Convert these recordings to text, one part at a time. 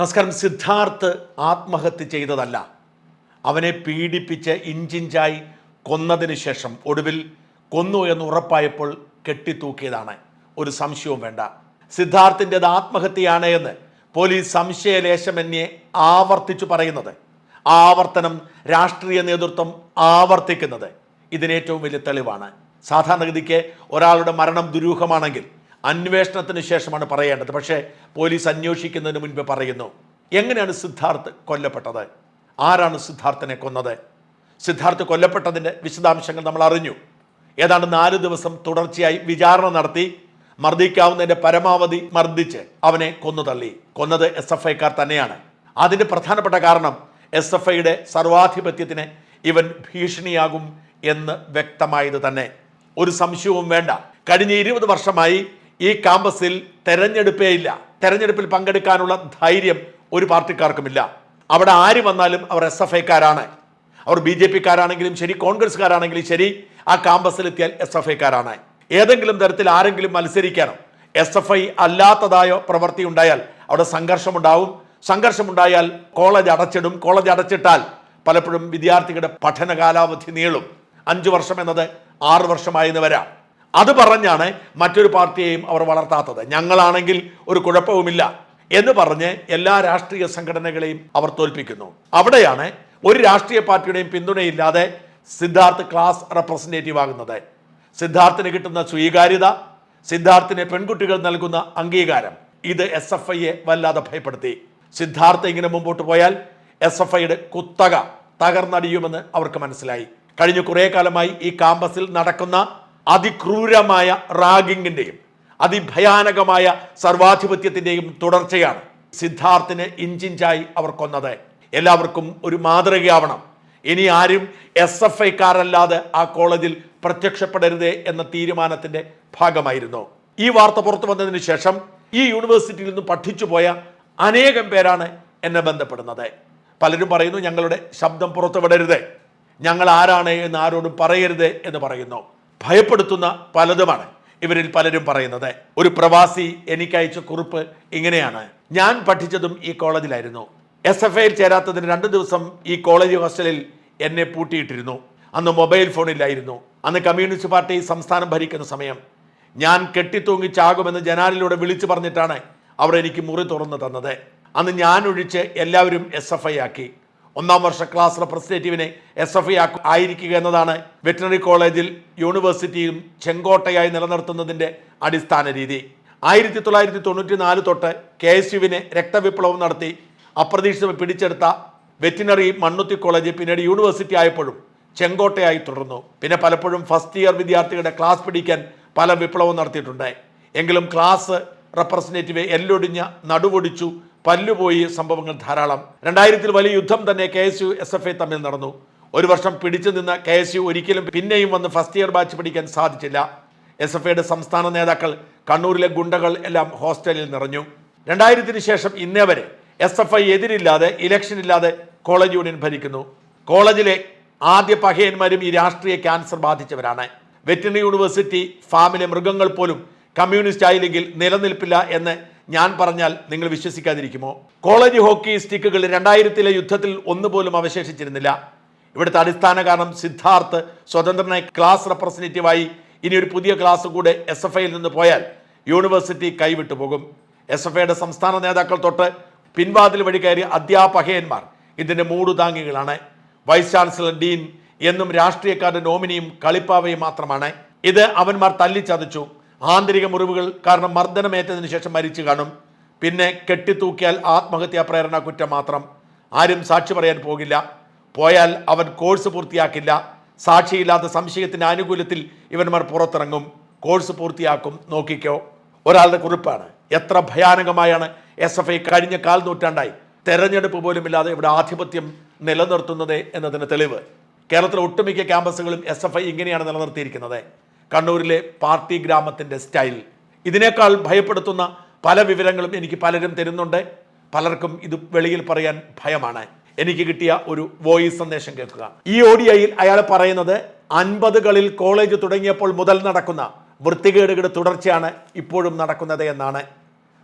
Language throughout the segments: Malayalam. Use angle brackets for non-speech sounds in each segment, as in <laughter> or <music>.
നമസ്കാരം. സിദ്ധാർത്ഥ് ആത്മഹത്യ ചെയ്തതല്ല. അവനെ പീഡിപ്പിച്ച് ഇഞ്ചിഞ്ചായി കൊന്നതിന് ശേഷം ഒടുവിൽ കൊന്നു എന്ന് ഉറപ്പായപ്പോൾ കെട്ടിത്തൂക്കിയതാണ്. ഒരു സംശയവും വേണ്ട. സിദ്ധാർത്ഥിന്റെത് ആത്മഹത്യയാണ് എന്ന് പോലീസ് സംശയലേശമന്യെ ആവർത്തിച്ചു പറയുന്നത്. ആവർത്തനം രാഷ്ട്രീയ നേതൃത്വം ആവർത്തിക്കുന്നത്. ഇതിനേറ്റവും വലിയ തെളിവാണ്. സാധാരണഗതിക്ക് ഒരാളുടെ മരണം ദുരൂഹമാണെങ്കിൽ അന്വേഷണത്തിന് ശേഷമാണ് പറയേണ്ടത്. പക്ഷേ പോലീസ് അന്വേഷിക്കുന്നതിന് മുൻപ് പറയുന്നു എങ്ങനെയാണ് സിദ്ധാർത്ഥ് കൊല്ലപ്പെട്ടത്? ആരാണ് സിദ്ധാർത്ഥനെ കൊന്നത്? സിദ്ധാർത്ഥ് കൊല്ലപ്പെട്ടതിന്റെ വിശദാംശങ്ങൾ നമ്മൾ അറിഞ്ഞു. ഏതാണ്ട് നാല് ദിവസം തുടർച്ചയായി വിചാരണ നടത്തി മർദ്ദിക്കാവുന്നതിന്റെ പരമാവധി മർദ്ദിച്ച് അവനെ കൊന്നു തള്ളി. കൊന്നത് എസ് എഫ് ഐക്കാർ തന്നെയാണ്. അതിന്റെ പ്രധാനപ്പെട്ട കാരണം എസ് എഫ് ഐയുടെ സർവാധിപത്യത്തിന് ഇവൻ ഭീഷണിയാകും എന്ന് വ്യക്തമായത് തന്നെ. ഒരു സംശയവും വേണ്ട. കഴിഞ്ഞ ഇരുപത് വർഷമായി ഈ ക്യാമ്പസിൽ തെരഞ്ഞെടുപ്പേ ഇല്ല. തെരഞ്ഞെടുപ്പിൽ പങ്കെടുക്കാനുള്ള ധൈര്യം ഒരു പാർട്ടിക്കാർക്കുമില്ല. അവിടെ ആര് വന്നാലും അവർ എസ് എഫ് ഐക്കാരാണ്. അവർ ബി ജെ പിക്കാരാണെങ്കിലും ശരി കോൺഗ്രസ്സുകാരാണെങ്കിലും ശരി ആ ക്യാമ്പസിലെത്തിയാൽ എസ് എഫ് ഐക്കാരാണ്. ഏതെങ്കിലും തരത്തിൽ ആരെങ്കിലും മത്സരിക്കാനോ എസ് എഫ് ഐ അല്ലാത്തതായോ പ്രവൃത്തി ഉണ്ടായാൽ അവിടെ സംഘർഷമുണ്ടാവും. സംഘർഷമുണ്ടായാൽ കോളേജ് അടച്ചിടും. കോളേജ് അടച്ചിട്ടാൽ പലപ്പോഴും വിദ്യാർത്ഥികളുടെ പഠന കാലാവധി നീളും. അഞ്ചു വർഷം എന്നത് ആറ് വർഷമായെന്ന് വരാം. അത് പറഞ്ഞാണ് മറ്റൊരു പാർട്ടിയെയും അവർ വളർത്താത്തത്. ഞങ്ങളാണെങ്കിൽ ഒരു കുഴപ്പവുമില്ല എന്ന് പറഞ്ഞ് എല്ലാ രാഷ്ട്രീയ സംഘടനകളെയും അവർ തോൽപ്പിക്കുന്നു. അവിടെയാണ് ഒരു രാഷ്ട്രീയ പാർട്ടിയുടെയും പിന്തുണയില്ലാതെ സിദ്ധാർത്ഥ് ക്ലാസ് റെപ്രസെന്റേറ്റീവ് ആകുന്നത്. സിദ്ധാർത്ഥിന് കിട്ടുന്ന സ്വീകാര്യത സിദ്ധാർത്ഥിന് പെൺകുട്ടികൾ നൽകുന്ന അംഗീകാരം ഇത് എസ് എഫ് ഐയെ വല്ലാതെ ഭയപ്പെടുത്തി. സിദ്ധാർത്ഥ ഇങ്ങനെ മുമ്പോട്ട് പോയാൽ എസ് എഫ് ഐയുടെ കുത്തക തകർന്നടിയുമെന്ന് അവർക്ക് മനസ്സിലായി. കഴിഞ്ഞ കുറേ കാലമായി ഈ കാമ്പസിൽ നടക്കുന്ന അതിക്രൂരമായ റാഗിങ്ങിന്റെയും അതിഭയാനകമായ സർവാധിപത്യത്തിന്റെയും തുടർച്ചയാണ് സിദ്ധാർത്ഥിന് ഇഞ്ചിഞ്ചായി അവർ കൊന്നത്. എല്ലാവർക്കും ഒരു മാതൃകയാവണം. ഇനി ആരും എസ് എഫ് ഐക്കാരല്ലാതെ ആ കോളേജിൽ പ്രത്യക്ഷപ്പെടരുതേ എന്ന തീരുമാനത്തിന്റെ ഭാഗമായിരുന്നു. ഈ വാർത്ത പുറത്തു വന്നതിന് ശേഷം ഈ യൂണിവേഴ്സിറ്റിയിൽ നിന്ന് പഠിച്ചു പോയ അനേകം പേരാണ് എന്നെ ബന്ധപ്പെടുന്നത്. പലരും പറയുന്നു ഞങ്ങളുടെ ശബ്ദം പുറത്തു വിടരുത് ഞങ്ങൾ ആരാണ് എന്ന് ആരോടും പറയരുത് എന്ന് പറയുന്നു. ഭയപ്പെടുത്തുന്ന പലതുമാണ് ഇവരിൽ പലരും പറയുന്നത്. ഒരു പ്രവാസി എനിക്കയച്ച കുറിപ്പ് ഇങ്ങനെയാണ്. ഞാൻ പഠിച്ചതും ഈ കോളേജിലായിരുന്നു. എസ് എഫ് ഐയിൽ ചേരാത്തതിന് രണ്ട് ദിവസം ഈ കോളേജ് ഹോസ്റ്റലിൽ എന്നെ പൂട്ടിയിട്ടിരുന്നു. അന്ന് മൊബൈൽ ഫോണില്ലായിരുന്നു. അന്ന് കമ്മ്യൂണിസ്റ്റ് പാർട്ടി സംസ്ഥാനം ഭരിക്കുന്ന സമയം. ഞാൻ കെട്ടിത്തൂങ്ങി ചാകുമെന്ന് ജനാലിലൂടെ വിളിച്ചു പറഞ്ഞിട്ടാണ് അവർ എനിക്ക് മുറി തുറന്നു തന്നത്. അന്ന് ഞാൻ ഒഴിച്ച് എല്ലാവരും എസ് എഫ് ഐ ആക്കി. ഒന്നാം വർഷ ക്ലാസ് റെപ്രസെന്റേറ്റീവിനെ എസ് എഫ് ഐ ആയിരിക്കുക എന്നതാണ് വെറ്ററിനറി കോളേജിൽ യൂണിവേഴ്സിറ്റിയും ചെങ്കോട്ടയായി നിലനിർത്തുന്നതിന്റെ അടിസ്ഥാന രീതി. ആയിരത്തി തൊള്ളായിരത്തി തൊണ്ണൂറ്റി നാല് തൊട്ട് കെ എസ് യുവിനെ രക്തവിപ്ലവം നടത്തി അപ്രതീക്ഷിതമായി പിടിച്ചെടുത്ത വെറ്റിനറി മണ്ണുത്തി കോളേജ് പിന്നീട് യൂണിവേഴ്സിറ്റി ആയപ്പോഴും ചെങ്കോട്ടയായി തുടർന്നു. പിന്നെ പലപ്പോഴും ഫസ്റ്റ് ഇയർ വിദ്യാർത്ഥികളുടെ ക്ലാസ് പിടിക്കാൻ പല വിപ്ലവം നടത്തിയിട്ടുണ്ട്. എങ്കിലും ക്ലാസ് റെപ്രസെന്റേറ്റീവ് എല്ലൊടിഞ്ഞ നടുവൊടിച്ചു പല്ലുപോയി സംഭവങ്ങൾ ധാരാളം. രണ്ടായിരത്തിൽ വലിയ യുദ്ധം തന്നെ K S U S F I തമ്മിൽ നടന്നു. ഒരു വർഷം പിടിച്ചു നിന്ന കെ എസ് യു ഒരിക്കലും പിന്നെയും വന്ന് ഫസ്റ്റ് ഇയർ ബാച്ച് പിടിക്കാൻ സാധിച്ചില്ല. എസ് എഫ് ഐയുടെ സംസ്ഥാന നേതാക്കൾ കണ്ണൂരിലെ ഗുണ്ടകൾ എല്ലാം ഹോസ്റ്റലിൽ നിറഞ്ഞു. രണ്ടായിരത്തിന് ശേഷം ഇന്നേ വരെ എസ് എഫ് ഐ എതിരില്ലാതെ ഇലക്ഷൻ ഇല്ലാതെ കോളേജ് യൂണിയൻ ഭരിക്കുന്നു. കോളേജിലെ ആദ്യ പഹയന്മാരും ഈ രാഷ്ട്രീയ ക്യാൻസർ ബാധിച്ചവരാണ്. വെറ്റിനറി യൂണിവേഴ്സിറ്റി ഫാമിലെ മൃഗങ്ങൾ പോലും കമ്മ്യൂണിസ്റ്റ് ആയില്ലെങ്കിൽ നിലനിൽപ്പില്ല എന്ന് ഞാൻ പറഞ്ഞാൽ നിങ്ങൾ വിശ്വസിക്കാതിരിക്കുമോ? കോളേജ് ഹോക്കി സ്റ്റിക്കുകൾ രണ്ടായിരത്തിലെ യുദ്ധത്തിൽ ഒന്നുപോലും അവശേഷിച്ചിരുന്നില്ല. ഇവിടുത്തെ അടിസ്ഥാന കാരണം സിദ്ധാർത്ഥ് സ്വതന്ത്രനായി ക്ലാസ് റെപ്രസെന്റേറ്റീവായി ഇനി ഒരു പുതിയ ക്ലാസ് കൂടെ എസ് എഫ് ഐയിൽ നിന്ന് പോയാൽ യൂണിവേഴ്സിറ്റി കൈവിട്ടു പോകും. എസ് എഫ് ഐയുടെ സംസ്ഥാന നേതാക്കൾ തൊട്ട് പിൻവാതിൽ വഴി കയറിയ അധ്യാപകയന്മാർ ഇതിന്റെ മൂടുതാങ്ങികളാണ്. വൈസ് ചാൻസലർ ഡീൻ എന്നും രാഷ്ട്രീയക്കാരുടെ നോമിനിയും കളിപ്പാവയും മാത്രമാണ്. ഇത് അവന്മാർ തല്ലിച്ചതച്ചു. ആന്തരിക മുറിവുകൾ കാരണം മർദ്ദനമേറ്റതിനു ശേഷം മരിച്ചു കാണും. പിന്നെ കെട്ടിത്തൂക്കിയാൽ ആത്മഹത്യാ പ്രേരണ കുറ്റം മാത്രം. ആരും സാക്ഷി പറയാൻ പോകില്ല. പോയാൽ അവൻ കോഴ്സ് പൂർത്തിയാക്കില്ല. സാക്ഷിയില്ലാത്ത സംശയത്തിന്റെ ആനുകൂല്യത്തിൽ ഇവന്മാർ പുറത്തിറങ്ങും. കോഴ്സ് പൂർത്തിയാക്കും. നോക്കിക്കോ. ഒരാളുടെ കുറിപ്പാണ്. എത്ര ഭയാനകമായാണ് എസ് എഫ് ഐ കഴിഞ്ഞ കാൽ നൂറ്റാണ്ടായി. തെരഞ്ഞെടുപ്പ് പോലും ഇല്ലാതെ ഇവിടെ ആധിപത്യം നിലനിർത്തുന്നത് എന്നതിന് തെളിവ്. കേരളത്തിലെ ഒട്ടുമിക്ക ക്യാമ്പസുകളും എസ് എഫ് ഐ ഇങ്ങനെയാണ് നിലനിർത്തിയിരിക്കുന്നത്. കണ്ണൂരിലെ പാർട്ടി ഗ്രാമത്തിന്റെ സ്റ്റൈൽ. ഇതിനേക്കാൾ ഭയപ്പെടുത്തുന്ന പല വിവരങ്ങളും എനിക്ക് പലരും തരുന്നുണ്ട്. പലർക്കും ഇത് വെളിയിൽ പറയാൻ ഭയമാണ്. എനിക്ക് കിട്ടിയ ഒരു വോയിസ് സന്ദേശം കേൾക്കുക. ഈ ഓഡിയയിൽ അയാൾ പറയുന്നത് അൻപതുകളിൽ കോളേജ് തുടങ്ങിയപ്പോൾ മുതൽ നടക്കുന്ന വൃത്തികേടുകളുടെ തുടർച്ചയാണ് ഇപ്പോഴും നടക്കുന്നത് എന്നാണ്.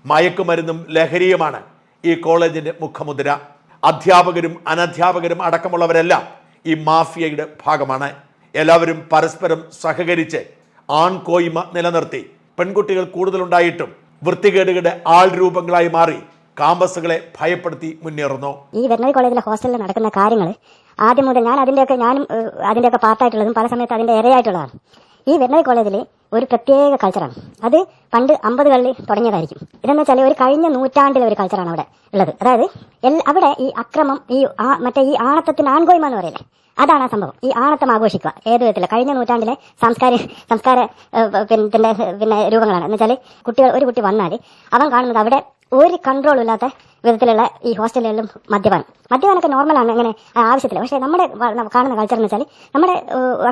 മയക്കുമരുന്നും ലഹരിയുമാണ് ഈ കോളേജിന്റെ മുഖമുദ്ര. അധ്യാപകരും അനധ്യാപകരും അടക്കമുള്ളവരെല്ലാം ഈ മാഫിയയുടെ ഭാഗമാണ്. എല്ലാവരും പരസ്പരം സഹകരിച്ച് ആൺകോയ്മ നിലനിർത്തി. പെൺകുട്ടികൾ കൂടുതലുണ്ടായിട്ടും വൃത്തികേടുകളുടെ ആൾ രൂപങ്ങളായി മാറി കാമ്പസുകളെ ഭയപ്പെടുത്തി മുന്നേറുന്നു. ഈ വെറ്റനറി കോളേജിലെ ഹോസ്റ്റലിൽ നടക്കുന്ന കാര്യങ്ങൾ ആദ്യം മുതൽ ഞാൻ അതിന്റെയൊക്കെ ഞാനും ഏഹ്, അതിന്റെയൊക്കെ പാർട്ടായിട്ടുള്ളതും പല സമയത്ത് അതിന്റെ ഇരയായിട്ടുള്ളതാണ്. ഈ വെറ്റനറി കോളേജിൽ ഒരു പ്രത്യേക കൾച്ചറാണ് അത് പണ്ട് അമ്പതുകളിൽ തുടങ്ങിയതായിരിക്കും. ഇതെന്ന് വെച്ചാൽ ഒരു കഴിഞ്ഞ നൂറ്റാണ്ടിലെ ഒരു കൾച്ചറാണ് അവിടെ ഉള്ളത്. അതായത് അവിടെ ഈ അക്രമം ഈ ആ- മറ്റേ ഈ ആണത്തത്തിന് ആൺകോയ്മ എന്ന് പറയില്ലേ അതാണ് ആ സംഭവം. ഈ ആണത്തം ആഘോഷിക്കുക. ഏത് വിധത്തിൽ? കഴിഞ്ഞ നൂറ്റാണ്ടിലെ സംസ്കാര സംസ്കാര പിന്നെ പിന്നെ രൂപങ്ങളാണ്. എന്ന് വെച്ചാൽ കുട്ടികൾ ഒരു കുട്ടി വന്നാൽ അവൻ കാണുന്നത് അവിടെ ഒരു കൺട്രോളും ഇല്ലാത്ത വിധത്തിലുള്ള ഈ ഹോസ്റ്റലുകളിലും മദ്യപാനം. മദ്യപാനമൊക്കെ നോർമലാണ് അങ്ങനെ ആവശ്യത്തില്ല പക്ഷേ നമ്മുടെ കാണുന്ന കൾച്ചർ എന്ന് വെച്ചാൽ നമ്മുടെ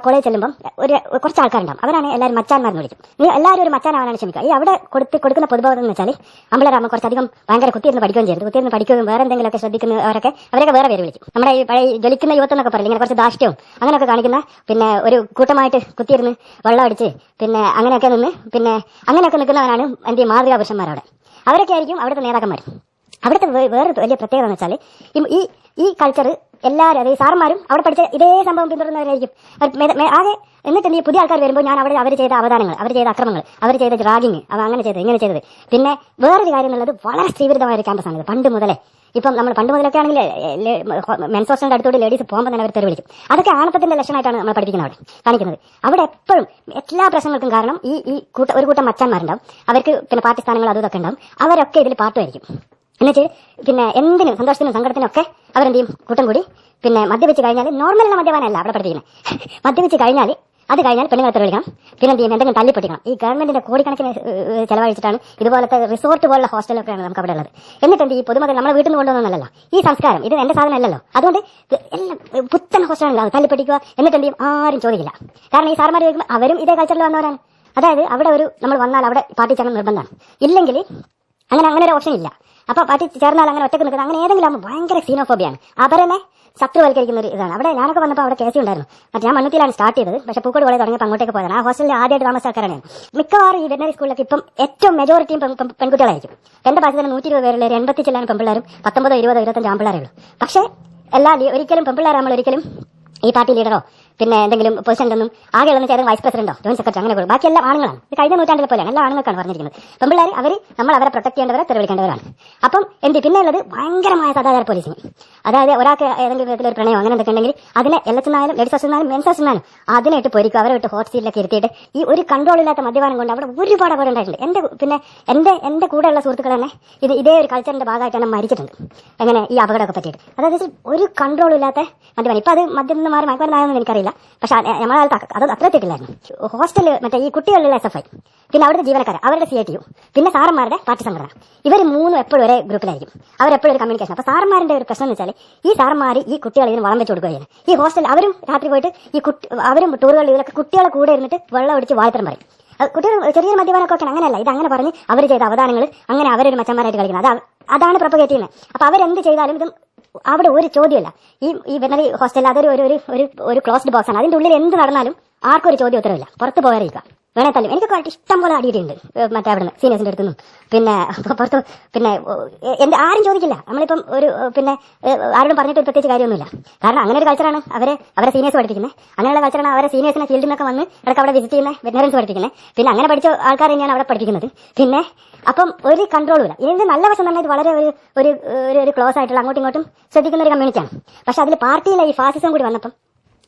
കോളേജ് ചെല്ലുമ്പം ഒരു കുറച്ച് ആൾക്കാരുണ്ടാവും. അവരാണ് എല്ലാവരും മച്ചാന്മാരെന്ന് വിളിക്കും. നീ എല്ലാവരും ഒരു മച്ചാനാവാനാണ് ശ്രമിക്കുക ഈ അവിടെ കൊടുത്ത് കൊടുക്കുന്ന പൊതുബോധം എന്ന് വെച്ചാൽ അമ്പലരാമ കുറച്ചധികം ഭയങ്കര കുത്തിയിരുന്ന് പഠിക്കുകയും ചെയ്തു. കുത്തിയിരുന്ന് പഠിക്കുകയും വേറെ എന്തെങ്കിലുമൊക്കെ ശ്രദ്ധിക്കുന്നവരൊക്കെ അവരൊക്കെ വേറെ പേര് വിളിക്കും. നമ്മുടെ ഈ പഴയ ജ്വലിക്കുന്ന യുവത്വം എന്നൊക്കെ പറയില്ല? ഇങ്ങനെ കുറച്ച് ദാഷ്ട്യവും അങ്ങനെയൊക്കെ കാണിക്കുന്ന പിന്നെ ഒരു കൂട്ടമായിട്ട് കുത്തിയിരുന്ന് വെള്ളം അടിച്ച് പിന്നെ അങ്ങനെയൊക്കെ നിന്ന് പിന്നെ അങ്ങനെയൊക്കെ നിൽക്കുന്നവരാണ് എന്റെ മാതൃകാ അവരൊക്കെ ആയിരിക്കും അവിടുത്തെ നേതാക്കന്മാർ അവിടുത്തെ വേറെ വലിയ പ്രത്യേകത എന്ന് വെച്ചാൽ ഈ ഈ കൾച്ചർ എല്ലാവരും അതായത് സാറന്മാരും അവിടെ പഠിച്ച ഇതേ സംഭവം പിന്തുടരുന്നവരായിരിക്കും. ആകെ എന്നിട്ട് ഈ പുതിയ ആൾക്കാർ വരുമ്പോൾ ഞാൻ അവിടെ അവർ ചെയ്ത അവതാരങ്ങൾ അവർ ചെയ്ത അക്രമങ്ങൾ അവർ ചെയ്ത റാഗിങ് അവ അങ്ങനെ ചെയ്തത് ഇങ്ങനെ ചെയ്തത്. പിന്നെ വേറൊരു കാര്യം എന്നുള്ളത് വളരെ സ്ത്രീവിരുദ്ധമായ ഒരു ക്യാമ്പസ് ആണ് പണ്ട് മുതലേ ഇപ്പം നമ്മൾ പണ്ട് മുതലൊക്കെ ആണെങ്കിൽ മെൻസ് ഹോസ്റ്റലിന്റെ അടുത്തോട്ട് ലേഡീസ് പോകുമ്പോൾ തന്നെ അവർ തെറി വിളിക്കും. അതൊക്കെ ആണത്തത്തിന്റെ ലക്ഷണമായിട്ടാണ് നമ്മൾ പഠിപ്പിക്കുന്നത് അവിടെ കാണിക്കുന്നത്. അവിടെ എപ്പോഴും എല്ലാ പ്രശ്നങ്ങൾക്കും കാരണം ഈ ഈ കൂട്ട ഒരു കൂട്ടം മച്ചാന്മാരുണ്ടാവും. അവർക്ക് പിന്നെ പാർട്ടി സ്ഥാനങ്ങൾ അതും ഇതൊക്കെ ഉണ്ടാവും. അവരൊക്കെ ഇതിൽ പാട്ടുമായിരിക്കും. എന്നുവെച്ച് പിന്നെ എന്തിനും സന്തോഷത്തിനും സങ്കടത്തിനും ഒക്കെ അവരെന്ത് ചെയ്യും? കൂട്ടം കൂടി പിന്നെ മദ്യപിച്ച് കഴിഞ്ഞാൽ നോർമലുള്ള മദ്യപാനല്ല അവിടെ പഠിപ്പിക്കുന്നത്. <laughs> മദ്യപിച്ച് കഴിഞ്ഞാൽ അത് കഴിഞ്ഞാൽ പെണ്ണുങ്ങളെ തെളിവിക്കണം പിന്നെ എന്ത് ചെയ്യും എന്തെങ്കിലും തല്ലിപ്പൊട്ടിക്കണം. ഈ ഗവൺമെന്റിന്റെ കോടിക്കണക്കിന് ചെലവഴിച്ചിട്ടാണ് ഇതുപോലത്തെ റിസോർട്ട് പോലുള്ള ഹോസ്റ്റലൊക്കെയാണ് നമുക്ക് അവിടെ ഉള്ളത് എന്നിട്ട് എന്ത് ഈ പൊതുമകൾ നമ്മുടെ വീട്ടിൽ നിന്ന് കൊണ്ടുവന്നല്ലോ ഈ സംസ്കാരം ഇത് എന്റെ സാധനം അല്ലല്ലോ അതുകൊണ്ട് എല്ലാം പുത്തൻ ഹോസ്റ്റലാണ് തല്ലിപ്പൊട്ടിക്കുക. എന്നിട്ട് എന്ത് ചെയ്യും? ആരും ചോദിക്കില്ല. കാരണം ഈ സാർമാർ ചോദിക്കുമ്പോൾ അവരും ഇതേ കൾച്ചറിൽ വന്നവരാണ്. അതായത് അവിടെ ഒരു നമ്മൾ വന്നാൽ അവിടെ പാർട്ടി ചേരണം നിർബന്ധമാണ്. ഇല്ലെങ്കിൽ അങ്ങനെ അങ്ങനെ ഒരു ഓപ്ഷൻ ഇല്ല. അപ്പൊ പാർട്ടി ചേർന്നാൽ അങ്ങനെ ഒറ്റയ്ക്ക് നിൽക്കുന്നത് അങ്ങനെ ഏതെങ്കിലും ആകുമ്പോൾ ഭയങ്കര സീനോഫോബിയാണ് അവരെന്നെ ശത്രുവൽക്കരിക്കുന്ന ഒരു ഇതാണ്. അവിടെ ഞാനൊക്കെ വന്നപ്പോൾ അവിടെ കേസ് ഉണ്ടായിരുന്നു. മറ്റേ ഞാൻ മണ്ണുത്തിയിലാണ് സ്റ്റാർട്ട് ചെയ്തത്. പക്ഷേ പൂക്കോട് കോളേജ് തുടങ്ങിയപ്പോൾ അങ്ങോട്ടേക്ക് പോയതാണ്. ആ ഹോസ്റ്റലിൽ ആദ്യമായിട്ട് താമസക്കാരാണ് മിക്കവാറും ഈ വെറ്റനറി സ്കൂളിലൊക്കെ ഇപ്പം ഏറ്റവും മെജോറിറ്റിയും പെൺ- പെൺ- പെൺകുട്ടികളായിരിക്കും. എന്റെ പാസ് തന്നെ നൂറ്റി ഇരുപത് ഒരു എൺപത്തി ചില്ലാനും പെൺപിള്ളേരും പത്തൊമ്പതോ ഇരുപതോ ഇരുപത്തഞ്ച് ആൺപിള്ളേരേ ഉള്ളൂ. പക്ഷേ എല്ലാ ഒരിക്കലും പെൺപിള്ളേരാകുമ്പോൾ ഒരിക്കലും ഈ പാർട്ടി ലീഡറോ പിന്നെ എന്തെങ്കിലും പൊസിഷനിലൊന്നും ഉള്ള ചേർന്ന് വൈസ് പ്രസിഡന്റോ ജോയിന്റ് സെക്രട്ടറി അങ്ങനെ ബാക്കി എല്ലാം ആണുങ്ങളാണ്. ഇത് കഴിഞ്ഞ നൂറ്റാണ്ടിലെ പോലെയാണ്. എല്ലാ ആണുങ്ങൾക്കാണ് പറഞ്ഞിരിക്കുന്നത്. പെമ്പിള്ളേർ അവർ നമ്മൾ അവരെ പ്രൊട്ടക്ട് ചെയ്യേണ്ടവരെ തെളിവിക്കേണ്ടവരാണ് അപ്പം എന്ത് പിന്നെ ഉള്ളത് ഭയങ്കരമായ സദാചാര പോലീസിങ് അതായത് ഒരാൾക്ക് ഏതെങ്കിലും വിധത്തിൽ ഒരു പ്രണയം അങ്ങനെ എന്തൊക്കെ ഉണ്ടെങ്കിൽ അതിനെ എല്ലച്ചെന്നാലും ലേഡീസ് ഹോസ്റ്റലിനാലും മെൻസ് ഹോസ്റ്റലിനാലും അതിനെ ഇട്ട് പൊരിക്കും. അവരെ ഇട്ട് ഹോട്ട് സീറ്റിലൊക്കെ ഇരുത്തിയിട്ട് ഈ ഒരു കൺട്രോൾ ഇല്ലാത്ത മദ്യപാനം കൊണ്ട് അവിടെ ഒരുപാട് അപകടം ഉണ്ടായിട്ടുണ്ട്. എന്റെ പിന്നെ എന്റെ എന്റെ കൂടെയുള്ള സുഹൃത്തുക്കൾ തന്നെ ഇത് ഇതേ ഒരു കൾച്ചറിന്റെ ഭാഗമായിട്ടാണ് മരിച്ചിട്ടുണ്ട്. അങ്ങനെ ഈ അപകടമൊക്കെ പറ്റിയിട്ട്. അതായത് ഒരു കൺട്രോൾ ഇല്ലാത്ത മദ്യപാനം. ഇപ്പൊ അത് മദ്യം നിന്ന് മാറി മയക്കുമരുന്നായെന്ന് എനിക്കറിയില്ല. പക്ഷെ അത് നമ്മളെ അത് അത്ര എത്തിയിട്ടില്ലായിരുന്നു ഹോസ്റ്റലിൽ മറ്റേ ഈ കുട്ടികളിലുള്ള എസ് എഫ് ഐ പിന്നെ അവിടുത്തെ ജീവനക്കാർ അവരുടെ സി ഐ ടി യു പിന്നെ സാറന്മാരുടെ പാർട്ടി സംഘടന ഇവർ മൂന്നും എപ്പോഴും ഒരേ ഗ്രൂപ്പിലായിരിക്കും. അവരെപ്പോഴും ഒരു കമ്മ്യൂണിക്കേഷൻ അപ്പൊ സാറന്മാരുടെ ഒരു പ്രശ്നം എന്ന് വെച്ചാൽ ഈ സാറന്മാർ ഈ കുട്ടികളെ ഇതിന് വളം വെച്ച് കൊടുക്കുകയാണ് ഈ ഹോസ്റ്റലിൽ അവരും രാത്രി പോയിട്ട് ഈ കുട്ടി അവരും ടൂറുകളിൽ ഇതിലൊക്കെ കുട്ടികളെ കൂടെ ഇരുന്നിട്ട് വെള്ളം ഒടിച്ച് വാഴ്ത്തരം പറയും. കുട്ടികൾ ചെറിയ മദ്യപാനൊക്കെ ഒക്കെ അങ്ങനെയല്ല ഇത് അങ്ങനെ പറഞ്ഞ് അവർ ചെയ്ത അവതാരങ്ങൾ അങ്ങനെ അവരൊരു മച്ചന്മാരായിട്ട് കളിക്കുന്നത്. അതാ അതാണ് പ്രൊപ്പഗേറ്റ് ചെയ്യുന്നത്. അപ്പൊ അവരെന്ത് ചെയ്താലും ഇത് അവിടെ ഒരു ചോദ്യമല്ല. ഈ ഈ വെനറി ഹോസ്റ്റലിൽ അതൊരു ഒരു ഒരു ഒരു ക്ലോസ്ഡ് ബോക്സ് ആണ്. അതിന്റെ ഉള്ളിൽ എന്ത് നടന്നാലും ആർക്കും ഒരു ചോദ്യം ഉത്തരവില്ല. പുറത്ത് പോകാറില്ല വേണേ തല്ലും. എനിക്ക് ആയിട്ട് ഇഷ്ടം പോലെ അടിയിട്ടുണ്ട്. മറ്റേ അവിടുന്ന് സീനിയേഴ്സിന്റെ അടുത്തുനിന്നും. പിന്നെ പുറത്ത് പിന്നെ എന്ത് ആരും ചോദിക്കില്ല. നമ്മളിപ്പം ഒരു പിന്നെ ആരോടും പറഞ്ഞിട്ട് പ്രത്യേകിച്ച് കാര്യമൊന്നുമില്ല. കാരണം അങ്ങനെ ഒരു കൾച്ചറാണ് അവരെ അവരെ സീനിയേഴ്സ് പഠിപ്പിക്കുന്നത് അങ്ങനെയുള്ള കൾച്ചറാണ് അവരെ സീനിയേഴ്സിനെ ഫീൽഡിൽ നിന്നൊക്കെ വന്ന് ഇടയ്ക്ക് അവിടെ വിസിറ്റ് ചെയ്യുന്ന വെറ്റിനറിയൻസ് പഠിപ്പിക്കുന്നത് പിന്നെ അങ്ങനെ പഠിച്ച ആൾക്കാർ തന്നെയാണ് അവിടെ പഠിപ്പിക്കുന്നത്. പിന്നെ അപ്പം ഒരു കൺട്രോളും ഇല്ല. ഇതിന്റെ നല്ല വശം തന്നെ ഇത് വളരെ ഒരു ഒരു- ഒരു ക്ലോസ് ആയിട്ടുള്ള അങ്ങോട്ടും ഇങ്ങോട്ടും ശ്രദ്ധിക്കുന്ന ഒരു കമ്മ്യൂണിറ്റിയാണ് പക്ഷേ അതിൽ പാർട്ടിയിലെ ഈ ഫാസിസം കൂടി വന്നപ്പം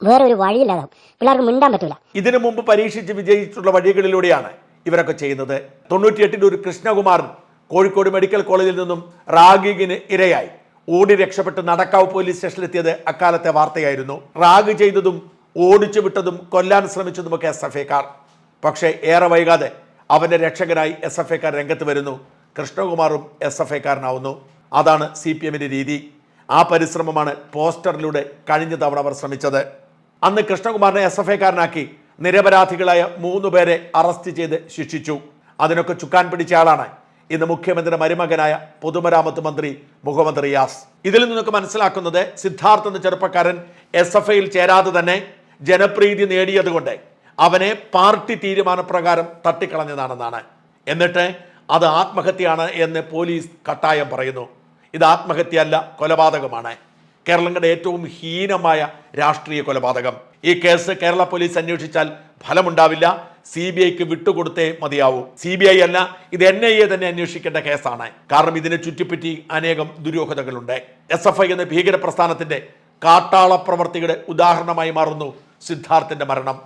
വേറെ ഒരു വഴിയില്ലാതാവും പിള്ളേർക്ക് മിണ്ടാൻ പറ്റില്ല ഇതിനു മുമ്പ് പരീക്ഷിച്ച് വിജയിച്ചിട്ടുള്ള വഴികളിലൂടെയാണ് ഇവരൊക്കെ ചെയ്യുന്നത് തൊണ്ണൂറ്റിയെട്ടിൽ ഒരു കൃഷ്ണകുമാർ കോഴിക്കോട് മെഡിക്കൽ കോളേജിൽ നിന്നും റാഗിങ്ങിന് ഇരയായി. ഓടി രക്ഷപ്പെട്ട് നടക്കാവ് പോലീസ് സ്റ്റേഷനിലെത്തിയത് അക്കാലത്തെ വാർത്തയായിരുന്നു. റാഗ് ചെയ്തതും ഓടിച്ചു വിട്ടതും കൊല്ലാൻ ശ്രമിച്ചതുമൊക്കെ എസ് എഫ് ഐക്കാർ. പക്ഷേ ഏറെ വൈകാതെ അവന്റെ രക്ഷകനായി എസ് എഫ് ഐക്കാർ രംഗത്ത് വരുന്നു. കൃഷ്ണകുമാറും എസ് എഫ് ഐക്കാരനാവുന്നു. അതാണ് സി പി എമ്മിന്റെ രീതി. ആ പരിശ്രമമാണ് പോസ്റ്ററിലൂടെ കഴിഞ്ഞ തവണ അവർ ശ്രമിച്ചത്. അന്ന് കൃഷ്ണകുമാറിനെ എസ് എഫ് ഐക്കാരനാക്കി നിരപരാധികളായ മൂന്ന് പേരെ അറസ്റ്റ് ചെയ്ത് ശിക്ഷിച്ചു. അതിനൊക്കെ ചുക്കാൻ പിടിച്ച ആളാണ് ഇന്ന് മുഖ്യമന്ത്രിയുടെ മരുമകനായ പൊതുമരാമത്ത് മന്ത്രി മുഹമ്മദ് റിയാസ്. ഇതിൽ നിന്നൊക്കെ മനസ്സിലാക്കുന്നത് സിദ്ധാർത്ഥ് എന്ന ചെറുപ്പക്കാരൻ എസ് എഫ് ഐയിൽ ചേരാതെ തന്നെ ജനപ്രീതി നേടിയതുകൊണ്ട് അവനെ പാർട്ടി തീരുമാനപ്രകാരം തട്ടിക്കളഞ്ഞതാണെന്നാണ്. എന്നിട്ട് അത് ആത്മഹത്യയാണ് എന്ന് പോലീസ് കട്ടായം പറയുന്നു. ഇത് ആത്മഹത്യയല്ല കൊലപാതകമാണ്. കേരളം കണ്ട ഏറ്റവും ഹീനമായ രാഷ്ട്രീയ കൊലപാതകം. ഈ കേസ് കേരള പോലീസ് അന്വേഷിച്ചാൽ ഫലമുണ്ടാവില്ല. സി ബി ഐക്ക് വിട്ടുകൊടുത്തേ മതിയാവൂ. സി ബി ഐ അല്ല ഇത് എൻ ഐ എ തന്നെ അന്വേഷിക്കേണ്ട കേസാണ്. കാരണം ഇതിനെ ചുറ്റിപ്പറ്റി അനേകം ദുരൂഹതകളുണ്ട് എസ് എഫ് ഐ എന്ന ഭീകര പ്രസ്ഥാനത്തിന്റെ കാട്ടാള പ്രവർത്തിയുടെ ഉദാഹരണമായി മാറുന്നു സിദ്ധാർത്ഥിന്റെ മരണം.